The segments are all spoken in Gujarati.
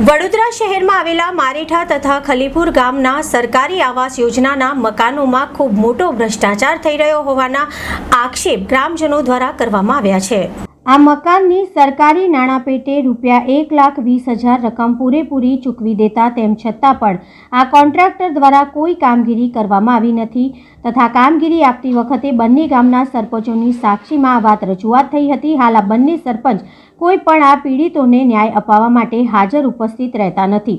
વડોદરા શહેરમાં આવેલા મારેઠા તથા ખલીપુર ગામના સરકારી આવાસ યોજનાના મકાનોમાં ખૂબ મોટો ભ્રષ્ટાચાર થઈ રહ્યો હોવાના આક્ષેપ ગ્રામજનો દ્વારા કરવામાં આવ્યા છે. આ મકાનની સરકારી નાણાં પેટે રૂપિયા એક લાખ વીસ હજાર રકમ પૂરેપૂરી ચૂકવી દેતા તેમ છતાં પણ આ કોન્ટ્રાક્ટર દ્વારા કોઈ કામગીરી કરવામાં આવી નથી તથા કામગીરી આપતી વખતે બંને ગામના સરપંચોની સાક્ષીમાં આ વાત રજૂઆત થઈ હતી. હાલ આ બંને સરપંચ કોઈ પણ આ પીડિતોને ન્યાય અપાવવા માટે હાજર ઉપસ્થિત રહેતા નથી.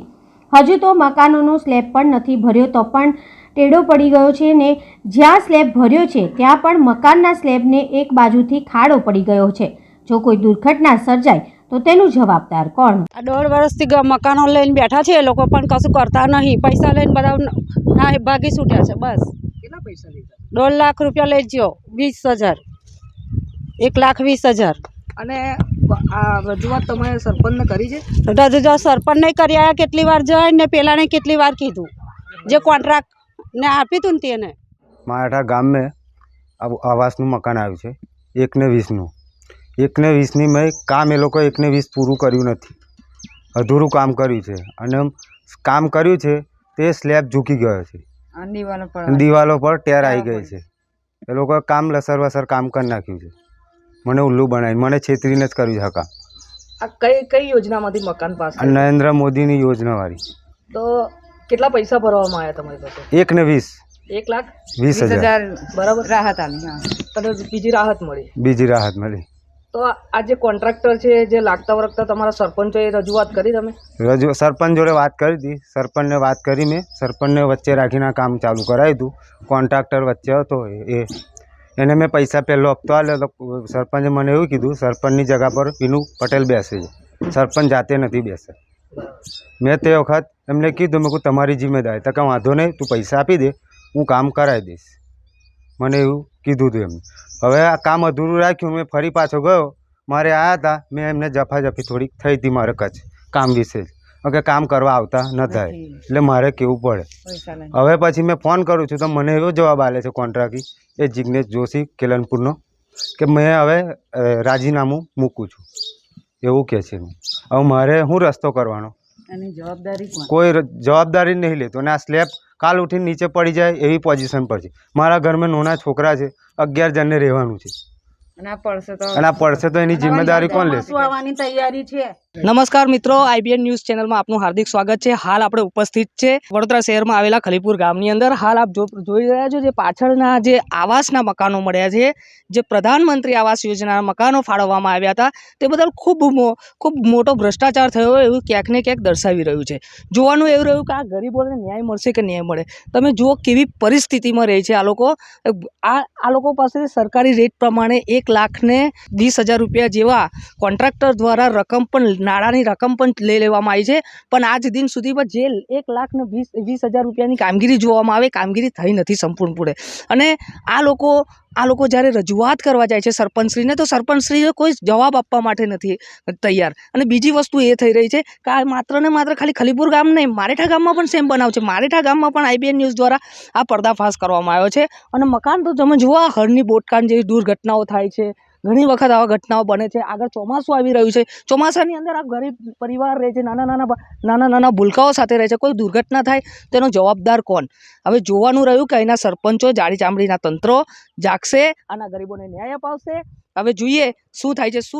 હજુ તો મકાનોનો સ્લેબ પણ નથી ભર્યો તો પણ ટેડો પડી ગયો છે ને જ્યાં સ્લેબ ભર્યો છે ત્યાં પણ મકાનના સ્લેબને એક બાજુથી ખાડો પડી ગયો છે. જો કોઈ દુર્ઘટના સર્જાય તો તેનું જવાબદાર કોણ? આ દોઢ વર્ષથી મકાનો લઈને બેઠા છે એ લોકો પણ કશું કરતા નહીં. પૈસા લઈને બધા ન- ભાગી છૂટ્યા છે બસ. કેટલા પૈસા લીધા? દોઢ લાખ રૂપિયા લઈ ગયો વીસ હજાર. એક લાખ વીસ હજાર. અને આ રજૂઆત તમે સરપંચને કરી છે? રજૂઆત સરપંચને કરી આવ્યા કેટલી વાર જાય ને પેલાને કેટલી વાર કીધું. જે કોન્ટ્રાક્ટ ને આપી હતું ને તેને. મારા ગામ મેં આવ- આવાસનું મકાન આવ્યું છે એકને વીસનું. એકને વીસની મેં કામ એ લોકો એકને વીસ પૂરું કર્યું નથી. અધૂરું કામ કર્યું છે. અને કામ કર્યું છે તે સ્લેબ ઝૂકી ગયો છે. દિવાલો પર ટેર આવી ગઈ છે. એ લોકોએ કામ લસર વસર કામ કરી નાખ્યું છે. મને ઉલ્લુ બનાવી મને છેતરીને જ કર્યું છે આ કામ. આ કઈ કઈ યોજનામાંથી મકાન પાસે નરેન્દ્ર મોદીની યોજનાવાળી. તો કેટલા પૈસા ભરવામાં આવ્યા તમારી પાસે? એકને વીસ. એક લાખ? વીસ હજાર. બરાબર? રાહત આવી બીજી રાહત મળી? બીજી રાહત મળી. તો આ જે કોન્ટ્રાક્ટર છે, જે લાગતા વળગતા તમારા સરપંચોએ રજૂઆત કરી તમે? રજૂ, સરપંચ જોડે વાત કરી હતી. સરપંચને વાત કરી મેં. સરપંચને વચ્ચે રાખીને કામ ચાલુ કરાવ્યું હતું. કોન્ટ્રાક્ટર વચ્ચે હતો એ. એને મેં પૈસા પહેલો હપ્તો આપ્યો તો સરપંચે મને એવું કીધું, સરપંચની જગા પર પીનું પટેલ બેસે છે. સરપંચ જાતે નથી બેસે. મેં તે વખત એમને કીધું, મેં કહું તમારી જિમ્મેદારી. તો કે વાંધો નહીં, તું પૈસા આપી દે, હું કામ કરાવી દઈશ. મને એવું કીધું હતું એમને હવે આ કામ અધૂરું રાખ્યું મેં ફરી પાછો ગયો. મારે આવ્યા હતા મેં એમને જફાજફી થોડીક થઈ હતી મારે કચ્છ કામ વિશે. જ કે કામ કરવા આવતા ન થાય. એટલે મારે કેવું પડે. હવે પછી મેં ફોન કરું છું તો મને એવો જવાબ આલે છે કોન્ટ્રાક્ટી એ જિગ્નેશ જોશી કેલનપુરનો કે મેં હવે રાજીનામું મૂકું છું. એવું કહે છે. હવે મારે શું રસ્તો કરવાનો? કોઈ જવાબદારી નહીં લેતો. અને આ સ્લેબ કાલ ઉઠીને નીચે પડી જાય એવી પોઝિશન પર છે. મારા ઘરમાં નાના છોકરા છે, અગિયાર જણને રહેવાનું છે. નમસ્કાર મિત્રો આઈબીએન ન્યૂઝ ચેનલમાં આપનું હાર્દિક સ્વાગત છે. હાલ આપણે ઉપસ્થિત છે વડોદરા શહેરમાં આવેલા ખલીપુર ગામની અંદર. હાલ આપ જો જોઈ રહ્યા છો જે પાછળના જે આવાસના મકાનો મળ્યા છે જે પ્રધાનમંત્રી આવાસ યોજનાના મકાનો ફાળવવામાં આવ્યા હતા તે બદલ ખૂબ ખૂબ મોટો ભ્રષ્ટાચાર થયો એવું ક્યાંક ને ક્યાંક દર્શાવી રહ્યું છે. જોવાનું એવું રહ્યું કે આ ગરીબોને ન્યાય મળશે કે ન્યાય મળે? તમે જુઓ કેવી પરિસ્થિતિમાં રહે છે આ લોકો. આ આ લોકો પાસે સરકારી રેટ પ્રમાણે એક લાખને વીસ હજાર રૂપિયા જેવા કોન્ટ્રાક્ટર દ્વારા રકમ પણ, નાણાંની રકમ પણ લઈ લેવામાં આવી છે. પણ આજ દિન સુધીમાં જે એક લાખ ને વીસ વીસ હજાર રૂપિયાની કામગીરી જોવામાં આવે, કામગીરી થઈ નથી સંપૂર્ણપણે. અને આ લોકો આ લોકો જ્યારે રજૂઆત કરવા જાય છે સરપંચશ્રીને, તો સરપંચશ્રીએ કોઈ જવાબ આપવા માટે નથી તૈયાર. અને બીજી વસ્તુ એ થઈ રહી છે કે આ માત્ર ને માત્ર ખાલી ખલીપુર ગામ નહીં, મારેઠા ગામમાં પણ સેમ બનાવ છે. મારેઠા ગામમાં પણ આઈબીએન ન્યૂઝ દ્વારા આ પર્દાફાશ કરવામાં આવ્યો છે. અને મકાન તો તમે જુઓ હળની બોટકાન જેવી દુર્ઘટનાઓ થાય છે. ઘણી વખત આવા ઘટનાઓ બને છે. આગળ ચોમાસું આવી રહ્યું છે. ચોમાસાની અંદર આ ગરીબ પરિવાર રહે છે, નાના નાના નાના નાના ભૂલકાઓ સાથે રહે છે. કોઈ દુર્ઘટના થાય, તેનો જવાબદાર કોણ? હવે જોવાનું રહ્યું કે અહીંના સરપંચો જાડી ચામડીના તંત્રો જાગશે, આના ગરીબોને ન્યાય અપાવશે. હવે જોઈએ શું થાય છે, શું